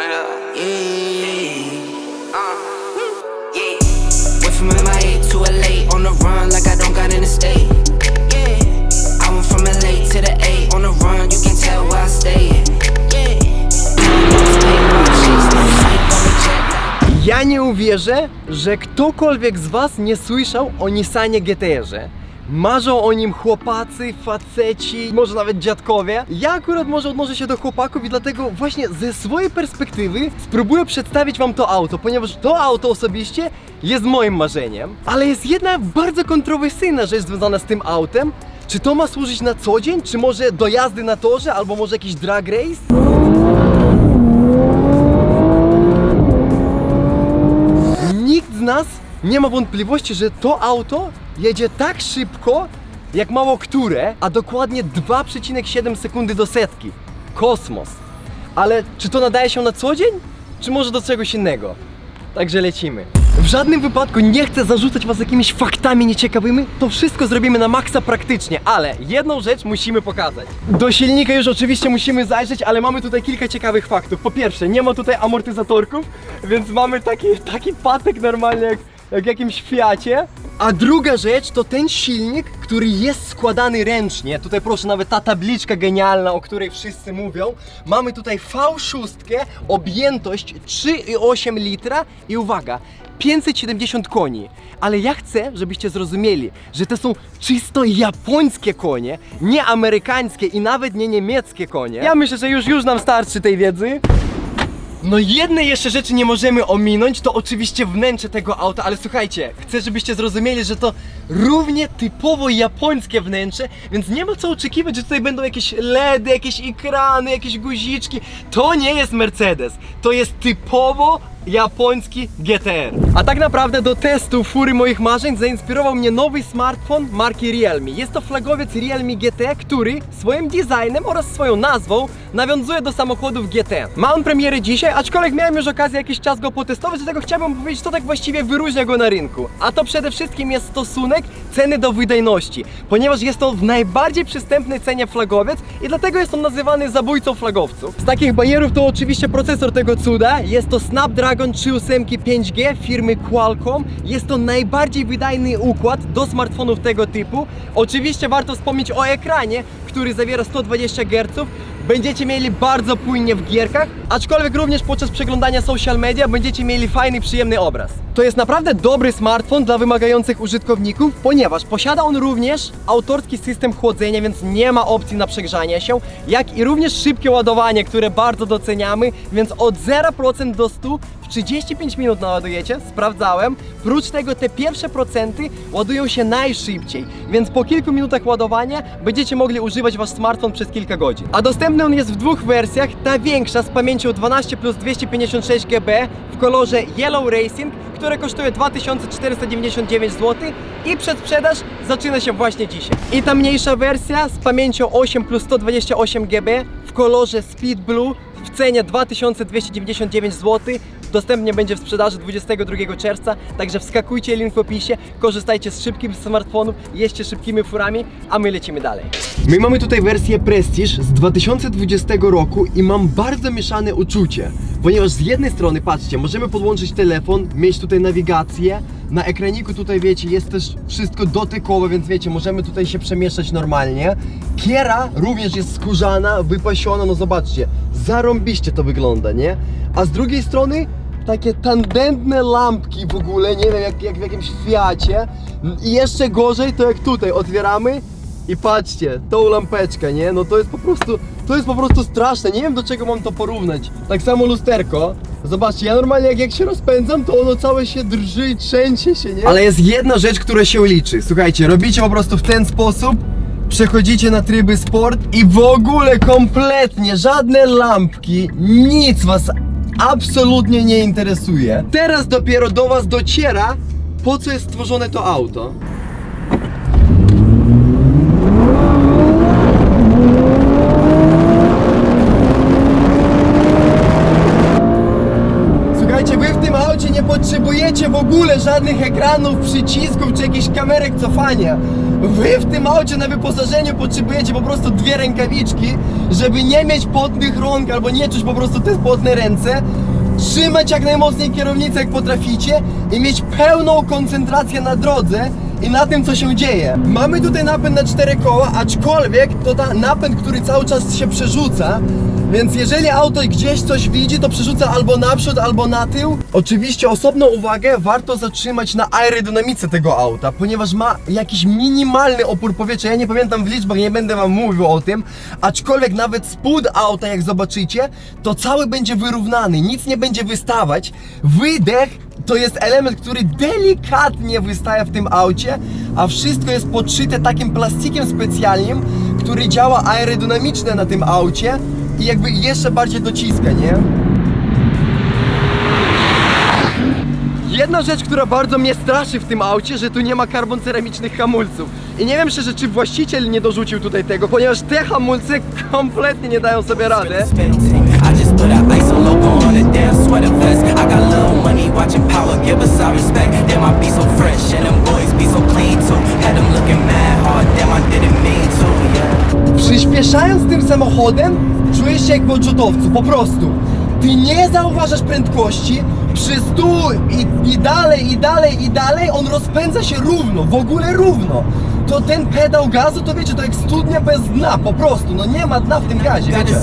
Run it up. Yeah. Uh. Yeah. Went from MIA to LA on the run like I don't got an estate. Yeah. I went from LA to the A on the run, you can tell where I stay. Yeah. Ja nie uwierzę, że ktokolwiek z Was nie słyszał o Nissanie GTR-ze. Marzą o nim chłopacy, faceci, może nawet dziadkowie. Ja akurat może odnoszę się do chłopaków i dlatego właśnie ze swojej perspektywy spróbuję przedstawić Wam to auto, ponieważ to auto osobiście jest moim marzeniem. Ale jest jedna bardzo kontrowersyjna rzecz związana z tym autem. Czy to ma służyć na co dzień, czy może do jazdy na torze, albo może jakiś drag race? Nikt z nas nie ma wątpliwości, że to auto jedzie tak szybko, jak mało które, a dokładnie 2,7 sekundy do setki. Kosmos. Ale czy to nadaje się na co dzień? Czy może do czegoś innego? Także lecimy. W żadnym wypadku nie chcę zarzucać was jakimiś faktami nieciekawymi. To wszystko zrobimy na maksa praktycznie, ale jedną rzecz musimy pokazać. Do silnika już oczywiście musimy zajrzeć, ale mamy tutaj kilka ciekawych faktów. Po pierwsze, nie ma tutaj amortyzatorków, więc mamy taki, taki patek normalnie jak, jak w jakimś Fiacie. A druga rzecz to ten silnik, który jest składany ręcznie. Tutaj proszę, nawet ta tabliczka genialna, o której wszyscy mówią. Mamy tutaj V6, objętość 3,8 litra i uwaga, 570 koni. Ale ja chcę, żebyście zrozumieli, że to są czysto japońskie konie, nie amerykańskie i nawet nie niemieckie konie. Ja myślę, że już, już nam starczy tej wiedzy. No jednej jeszcze rzeczy nie możemy ominąć, to oczywiście wnętrze tego auta, ale słuchajcie, chcę żebyście zrozumieli, że to równie typowo japońskie wnętrze, więc nie ma co oczekiwać, że tutaj będą jakieś LEDy, jakieś ekrany, jakieś guziczki. To nie jest Mercedes, to jest typowo japoński GTR. A tak naprawdę do testu fury moich marzeń zainspirował mnie nowy smartfon marki Realme. Jest to flagowiec Realme GT, który swoim designem oraz swoją nazwą nawiązuje do samochodów GT. Ma on premierę dzisiaj, aczkolwiek miałem już okazję jakiś czas go potestować, dlatego chciałbym powiedzieć, co tak właściwie wyróżnia go na rynku. A to przede wszystkim jest stosunek ceny do wydajności, ponieważ jest to w najbardziej przystępnej cenie flagowiec i dlatego jest on nazywany zabójcą flagowców. Z takich bajerów to oczywiście procesor tego cuda, jest to Snapdragon 38 5G firmy Qualcomm. Jest to najbardziej wydajny układ do smartfonów tego typu. Oczywiście warto wspomnieć o ekranie, który zawiera 120 Hz. Będziecie mieli bardzo płynnie w gierkach, aczkolwiek również podczas przeglądania social media będziecie mieli fajny, przyjemny obraz. To jest naprawdę dobry smartfon dla wymagających użytkowników, ponieważ posiada on również autorski system chłodzenia, więc nie ma opcji na przegrzanie się, jak i również szybkie ładowanie, które bardzo doceniamy, więc od 0% do 100 w 35 minut naładujecie, sprawdzałem. Prócz tego te pierwsze procenty ładują się najszybciej, więc po kilku minutach ładowania będziecie mogli używać wasz smartfon przez kilka godzin. A dostępny on jest w dwóch wersjach. Ta większa z pamięcią 12 plus 256 GB w kolorze Yellow Racing, które kosztuje 2499 zł i przedsprzedaż zaczyna się właśnie dzisiaj. I ta mniejsza wersja z pamięcią 8 plus 128 GB w kolorze Speed Blue w cenie 2299 zł. Dostępnie będzie w sprzedaży 22 czerwca, także wskakujcie link w opisie, korzystajcie z szybkich smartfonów, jeźdźcie szybkimi furami, a my lecimy dalej. My mamy tutaj wersję Prestige z 2020 roku i mam bardzo mieszane uczucie, ponieważ z jednej strony, patrzcie, możemy podłączyć telefon, mieć tutaj nawigację, na ekraniku tutaj wiecie, jest też wszystko dotykowe, więc wiecie, możemy tutaj się przemieszczać normalnie. Kiera również jest skórzana, wypasiona, no zobaczcie, zarąbiście to wygląda, nie? A z drugiej strony takie tandetne lampki w ogóle, nie wiem, jak, jak w jakimś Fiacie. I jeszcze gorzej to jak tutaj otwieramy i patrzcie, tą lampeczkę, nie? No to jest po prostu, to jest po prostu straszne, nie wiem do czego mam to porównać. Tak samo lusterko. Zobaczcie, ja normalnie jak, jak się rozpędzam, to ono całe się drży, trzęsie się, nie? Ale jest jedna rzecz, która się liczy. Słuchajcie, robicie po prostu w ten sposób, przechodzicie na tryby sport i w ogóle kompletnie żadne lampki, nic was absolutnie nie interesuje. Teraz dopiero do was dociera, po co jest stworzone to auto. Słuchajcie, wy w tym aucie nie potrzebujecie w ogóle żadnych ekranów, przycisków czy jakichś kamerek cofania. Wy w tym aucie na wyposażeniu potrzebujecie po prostu dwie rękawiczki, żeby nie mieć potnych rąk albo nie czuć po prostu te potne ręce. Trzymać jak najmocniej kierownicę jak potraficie i mieć pełną koncentrację na drodze i na tym co się dzieje. Mamy tutaj napęd na cztery koła, aczkolwiek to ta napęd, który cały czas się przerzuca, więc jeżeli auto gdzieś coś widzi, to przerzuca albo naprzód, albo na tył. Oczywiście osobną uwagę warto zatrzymać na aerodynamice tego auta, ponieważ ma jakiś minimalny opór powietrza. Ja nie pamiętam w liczbach, nie będę wam mówił o tym, aczkolwiek nawet spód auta, jak zobaczycie, to cały będzie wyrównany, nic nie będzie wystawać. Wydech to jest element, który delikatnie wystaje w tym aucie, a wszystko jest podszyte takim plastikiem specjalnym, który działa aerodynamicznie na tym aucie i jakby jeszcze bardziej dociska, nie? Jedna rzecz, która bardzo mnie straszy w tym aucie, że tu nie ma karbon ceramicznych hamulców. I nie wiem szczerze, czy właściciel nie dorzucił tutaj tego, ponieważ te hamulce kompletnie nie dają sobie rady. Przyspieszając tym samochodem, czujesz się jak w odrzutowcu, po prostu. Ty nie zauważasz prędkości, przy stu i, i dalej, i dalej, i dalej, on rozpędza się równo, w ogóle równo. To ten pedał gazu, to wiecie, to jak studnia bez dna, po prostu, no nie ma dna w tym gazie, wiecie.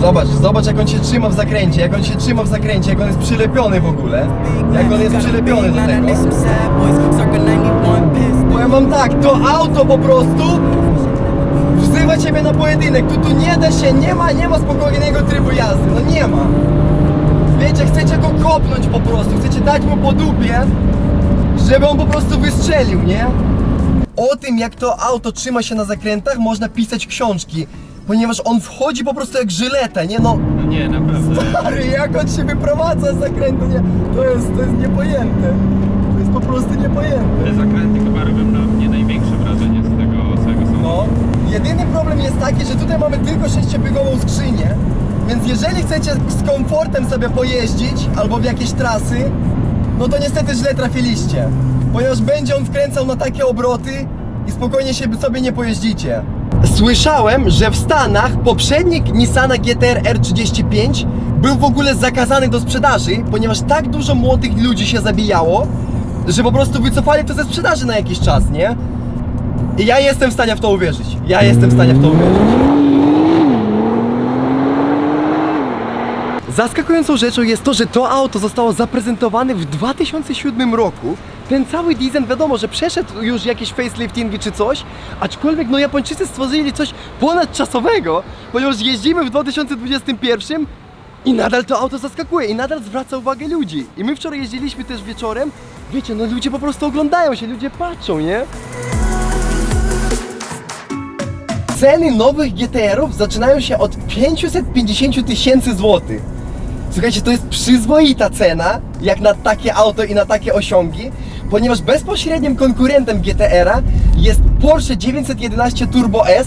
Zobacz, zobacz jak on się trzyma w zakręcie, jak on się trzyma w zakręcie, jak on jest przylepiony w ogóle. Jak on jest przylepiony do tego. They some sad boys, circa 91 piss. Powiem wam tak, to auto po prostu wzywa ciebie na pojedynek. Tu, tu nie da się, nie ma, nie ma spokojnego trybu jazdy, no nie ma. Wiecie, chcecie go kopnąć po prostu, chcecie dać mu po dupie, żeby on po prostu wystrzelił, nie? O tym, jak to auto trzyma się na zakrętach, można pisać książki. Ponieważ on wchodzi po prostu jak żyleta, nie no. Nie, naprawdę. Stary, jak on się wyprowadza z zakrętu, nie? To jest, to jest niepojęte. Po prostu niepojęte. Te zakręty chyba robią na mnie największe wrażenie z tego całego samochodu. No, jedyny problem jest taki, że tutaj mamy tylko sześciobiegową skrzynię, więc jeżeli chcecie z komfortem sobie pojeździć albo w jakieś trasy, no to niestety źle trafiliście, ponieważ będzie on wkręcał na takie obroty i spokojnie się sobie nie pojeździcie. Słyszałem, że w Stanach poprzednik Nissana GTR R35 był w ogóle zakazany do sprzedaży, ponieważ tak dużo młodych ludzi się zabijało, że po prostu wycofali to ze sprzedaży na jakiś czas, nie? I ja jestem w stanie w to uwierzyć. Ja jestem w stanie w to uwierzyć. Zaskakującą rzeczą jest to, że to auto zostało zaprezentowane w 2007 roku. Ten cały design wiadomo, że przeszedł już jakieś faceliftingi czy coś, aczkolwiek no Japończycy stworzyli coś ponadczasowego, ponieważ jeździmy w 2021 i nadal to auto zaskakuje i nadal zwraca uwagę ludzi. I my wczoraj jeździliśmy też wieczorem, wiecie, no ludzie po prostu oglądają się, ludzie patrzą, nie? Ceny nowych GTR-ów zaczynają się od 550 tysięcy złotych. Słuchajcie, to jest przyzwoita cena, jak na takie auto i na takie osiągi, ponieważ bezpośrednim konkurentem GTR-a jest Porsche 911 Turbo S,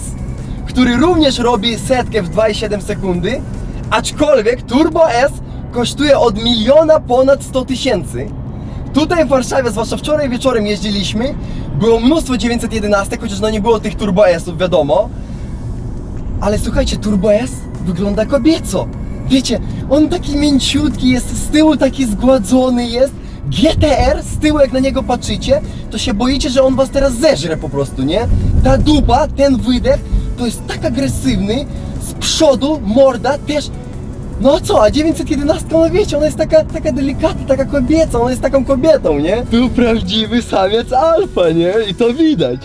który również robi setkę w 2,7 sekundy, aczkolwiek Turbo S kosztuje od miliona ponad 100 tysięcy. Tutaj w Warszawie, zwłaszcza wczoraj wieczorem jeździliśmy, było mnóstwo 911, chociaż no nie było tych Turbo S-ów, wiadomo. Ale słuchajcie, Turbo S wygląda kobieco. Wiecie, on taki mięciutki jest, z tyłu taki zgładzony jest. GTR z tyłu, jak na niego patrzycie, to się boicie, że on was teraz zeżre po prostu, nie? Ta dupa, ten wydech, to jest tak agresywny, z przodu morda też no co, a 911, no wiecie, ona jest taka, taka delikatna, taka kobieca, ona jest taką kobietą, nie? Tu prawdziwy samiec alfa, nie? I to widać.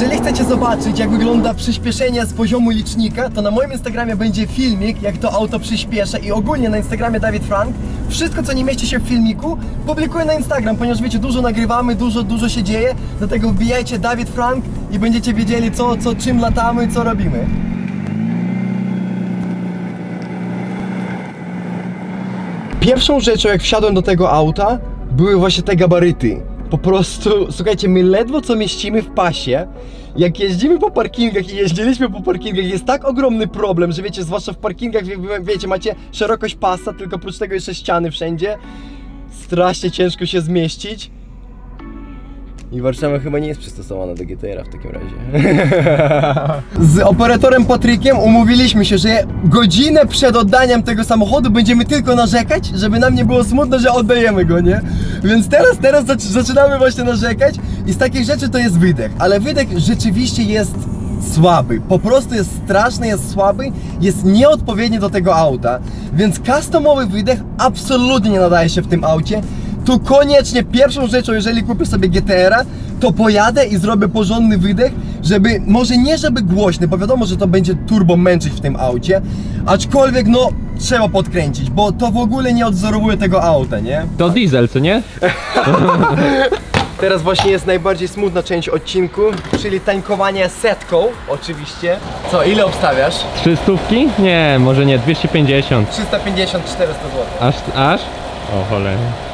Jeżeli chcecie zobaczyć, jak wygląda przyspieszenie z poziomu licznika, to na moim Instagramie będzie filmik, jak to auto przyspiesza i ogólnie na Instagramie Dawid Frank. Wszystko, co nie mieści się w filmiku, publikuję na Instagram, ponieważ wiecie, dużo nagrywamy, dużo, dużo się dzieje, dlatego wbijajcie Dawid Frank i będziecie wiedzieli, co, co, czym latamy, co robimy. Pierwszą rzeczą, jak wsiadłem do tego auta, były właśnie te gabaryty. Po prostu, słuchajcie, my ledwo co mieścimy w pasie. jak jeździmy po parkingach i jeździliśmy po parkingach, jest tak ogromny problem, że wiecie, zwłaszcza w parkingach, wie, wie- wiecie, macie szerokość pasa, tylko oprócz tego jeszcze ściany wszędzie. Strasznie ciężko się zmieścić. I Warszawa chyba nie jest przystosowana do GTR-a w takim razie. Z operatorem Patrykiem umówiliśmy się, że godzinę przed oddaniem tego samochodu będziemy tylko narzekać, żeby nam nie było smutno, że oddajemy go, nie? Więc teraz, teraz zac- zaczynamy właśnie narzekać i z takich rzeczy to jest wydech. Ale wydech rzeczywiście jest słaby. Po prostu jest straszny, jest słaby, jest nieodpowiedni do tego auta. Więc customowy wydech absolutnie nie nadaje się w tym aucie. Tu koniecznie pierwszą rzeczą, jeżeli kupię sobie GTR-a, to pojadę i zrobię porządny wydech, żeby, może nie żeby głośny, bo wiadomo, że to będzie turbo męczyć w tym aucie, aczkolwiek no trzeba podkręcić, bo to w ogóle nie odzorowuje tego auta, nie? To diesel, co nie? Teraz właśnie jest najbardziej smutna część odcinku, czyli tańkowanie setką, oczywiście. Co, ile obstawiasz? Trzy stówki? Nie, może nie, 250. 350-400 zł. Aż, aż? O cholera.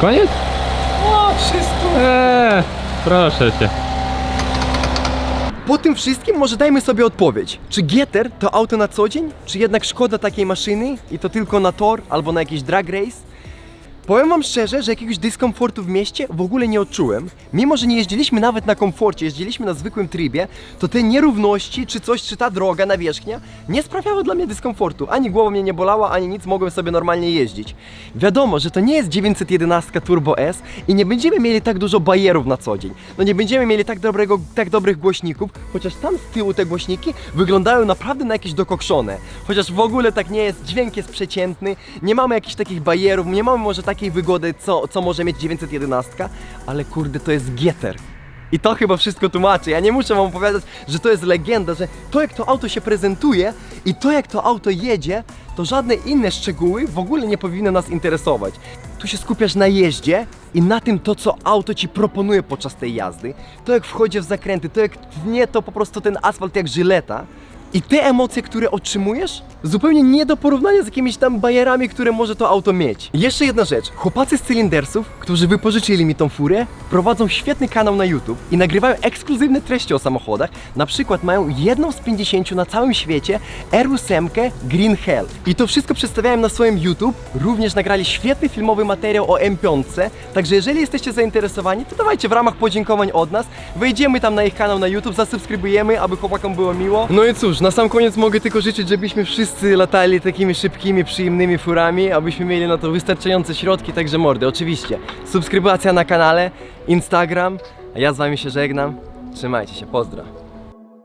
Koniec? O, 300! Eee, proszę cię. Po tym wszystkim może dajmy sobie odpowiedź. Czy Getter to auto na co dzień? Czy jednak szkoda takiej maszyny i to tylko na tor albo na jakiś drag race? Powiem wam szczerze, że jakiegoś dyskomfortu w mieście w ogóle nie odczułem. Mimo, że nie jeździliśmy nawet na komforcie, jeździliśmy na zwykłym trybie, to te nierówności, czy coś, czy ta droga, nawierzchnia, nie sprawiały dla mnie dyskomfortu. Ani głowa mnie nie bolała, ani nic, mogłem sobie normalnie jeździć. Wiadomo, że to nie jest 911 Turbo S i nie będziemy mieli tak dużo bajerów na co dzień. No nie będziemy mieli tak, dobrego, tak dobrych głośników, chociaż tam z tyłu te głośniki wyglądają naprawdę na jakieś dokokszone. Chociaż w ogóle tak nie jest, dźwięk jest przeciętny, nie mamy jakichś takich bajerów, nie mamy może takiej wygody, co, co może mieć 911, ale kurde, to jest Getter. I to chyba wszystko tłumaczy. Ja nie muszę wam opowiadać, że to jest legenda, że to jak to auto się prezentuje i to jak to auto jedzie, to żadne inne szczegóły w ogóle nie powinny nas interesować. Tu się skupiasz na jeździe i na tym to, co auto ci proponuje podczas tej jazdy. To jak wchodzi w zakręty, to jak tnie to po prostu ten asfalt jak żyleta. I te emocje, które otrzymujesz, zupełnie nie do porównania z jakimiś tam bajerami, które może to auto mieć. Jeszcze jedna rzecz. Chłopacy z Cylindersów, którzy wypożyczyli mi tą furę, prowadzą świetny kanał na YouTube i nagrywają ekskluzywne treści o samochodach. Na przykład mają jedną z 50 na całym świecie R8 Green Hell. I to wszystko przedstawiają na swoim YouTube. Również nagrali świetny filmowy materiał o M5. Także jeżeli jesteście zainteresowani, to dawajcie w ramach podziękowań od nas. Wejdziemy tam na ich kanał na YouTube, zasubskrybujemy, aby chłopakom było miło. No i cóż, na sam koniec mogę tylko życzyć, żebyśmy wszyscy latali takimi szybkimi, przyjemnymi furami, abyśmy mieli na to wystarczające środki, także mordy, oczywiście. Subskrybacja na kanale, Instagram, a ja z wami się żegnam. Trzymajcie się, pozdro.